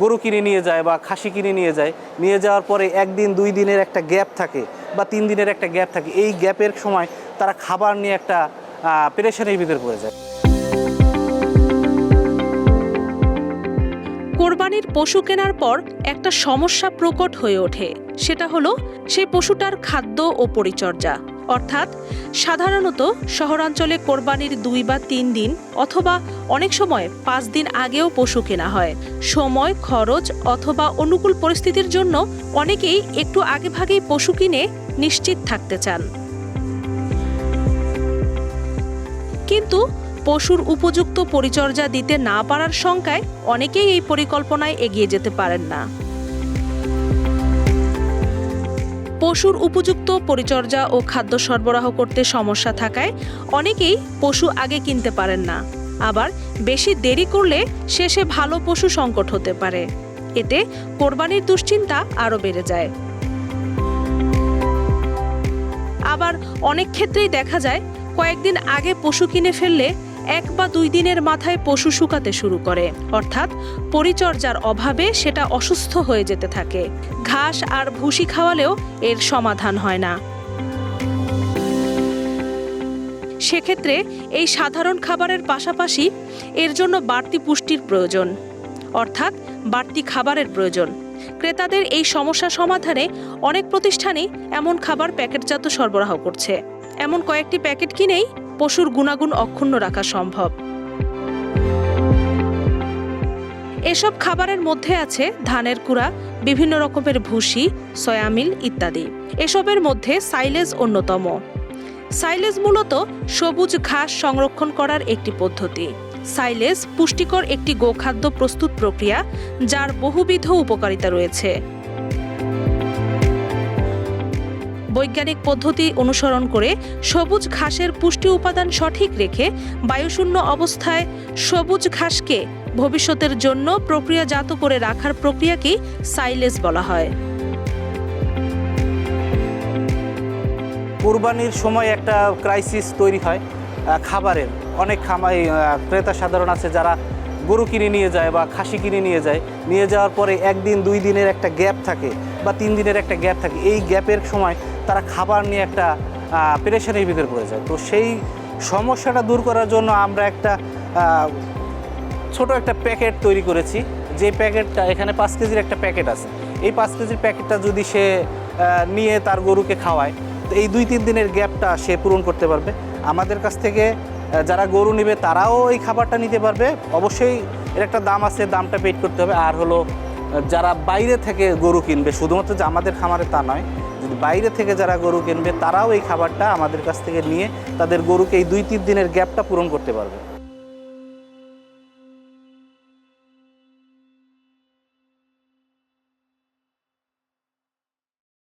গরু কিনে নিয়ে যায় বা খাসি কিনে নিয়ে যায়, নিয়ে যাওয়ার পরে একদিন, দুই দিনের একটা গ্যাপ থাকে বা তিন দিনের একটা গ্যাপ থাকে। এই গ্যাপের সময় তারা খাবার নিয়ে একটা প্রেশারের ভিতরে পড়ে যায়। কোরবানির পশু কেনার পর একটা সমস্যা প্রকট হয়ে ওঠে। সেটা হলো, সেই পশুটার খাদ্য ও পরিচর্যা। অর্থাৎ সাধারণত শহরাঞ্চলে কোরবানির দুই বা তিন দিন অথবা অনেক সময় পাঁচ দিন আগেও পশু কেনা হয়। সময়, খরচ অথবা অনুকূল পরিস্থিতির জন্য অনেকেই একটু আগেভাগেই পশু কিনে নিশ্চিত থাকতে চান। কিন্তু পশুর উপযুক্ত পরিচর্যা দিতে না পারার শঙ্কায় অনেকেই এই পরিকল্পনায় এগিয়ে যেতে পারেন না। পশুর উপযুক্ত পরিচর্যা ও খাদ্য সরবরাহ করতে সমস্যা থাকায় অনেকেই পশু আগে কিনতে পারেন না। আবার বেশি দেরি করলে শেষে ভালো পশু সংকট হতে পারে। এতে কোরবানির দুশ্চিন্তা আরও বেড়ে যায়। আবার অনেক ক্ষেত্রেই দেখা যায়, কয়েকদিন আগে পশু কিনে ফেললে এক বা দুই দিনের মাথায় পশু শুকাতে শুরু করে। অর্থাৎ পরিচর্যার অভাবে সেটা অসুস্থ হয়ে যেতে থাকে। ঘাস আর ভুসি খাওয়ালেও এর সমাধান হয় না। সেক্ষেত্রে এই সাধারণ খাবারের পাশাপাশি এর জন্য বাড়তি পুষ্টির প্রয়োজন। অর্থাৎ বাড়তি খাবারের প্রয়োজন। ক্রেতাদের এই সমস্যা সমাধানে অনেক প্রতিষ্ঠানই এমন খাবার প্যাকেটজাত সরবরাহ করছে। এমন কয়েকটি প্যাকেট কিনেই পশুর গুণাগুণ অক্ষুণ্ণ রাখা সম্ভব। এসব খাবারের মধ্যে আছে ধানের কুড়া, বিভিন্ন রকমের ভুসি সয়ামিল ইত্যাদি। এসবের মধ্যে সাইলেজ অন্যতম। সাইলেজ মূলত সবুজ ঘাস সংরক্ষণ করার একটি পদ্ধতি। সাইলেজ পুষ্টিকর একটি গোখাদ্য প্রস্তুত প্রক্রিয়া, যার বহুবিধ উপকারিতা রয়েছে। বৈজ্ঞানিক পদ্ধতি অনুসরণ করে সবুজ ঘাসের পুষ্টি উপাদান সঠিক রেখে বায়ুশূন্য অবস্থায় সবুজ ঘাসকে ভবিষ্যতের জন্য প্রক্রিয়াজাত করে রাখার প্রক্রিয়াকেই সাইলেজ বলা হয়। কোরবানির সময় একটা ক্রাইসিস তৈরি হয় খাবারের। অনেক খামাই ক্রেতা সাধারণ আছে যারা গরু কিনে নিয়ে যায় বা খাসি কিনে নিয়ে যায় নিয়ে যাওয়ার পরে একদিন দুই দিনের একটা গ্যাপ থাকে বা তিন দিনের একটা গ্যাপ থাকে। এই গ্যাপের সময় তারা খাবার নিয়ে একটা আহ, পেরেশানির ভিতরে পড়ে যায়। তো সেই সমস্যাটা দূর করার জন্য আমরা একটা ছোট একটা প্যাকেট তৈরি করেছি। যে প্যাকেটটা এখানে পাঁচ কেজির একটা প্যাকেট আছে। এই পাঁচ কেজির প্যাকেটটা যদি সে নিয়ে তার গরুকে খাওয়ায় তো এই দুই তিন দিনের গ্যাপটা সে পূরণ করতে পারবে। আমাদের কাছ থেকে যারা গরু নেবে তারাও এই খাবারটা নিতে পারবে। অবশ্যই এর একটা দাম আছে, দামটা পেড করতে হবে। আর হলো যারা বাইরে থেকে গরু কিনবে, শুধুমাত্র যে আমাদের খামারে তা নয়, যদি বাইরে থেকে যারা গরু কিনবে, তারাও এই খাবারটা আমাদের কাছ থেকে নিয়ে তাদের গরুকে এই দুই তিন দিনের গ্যাপটা পূরণ করতে পারবে।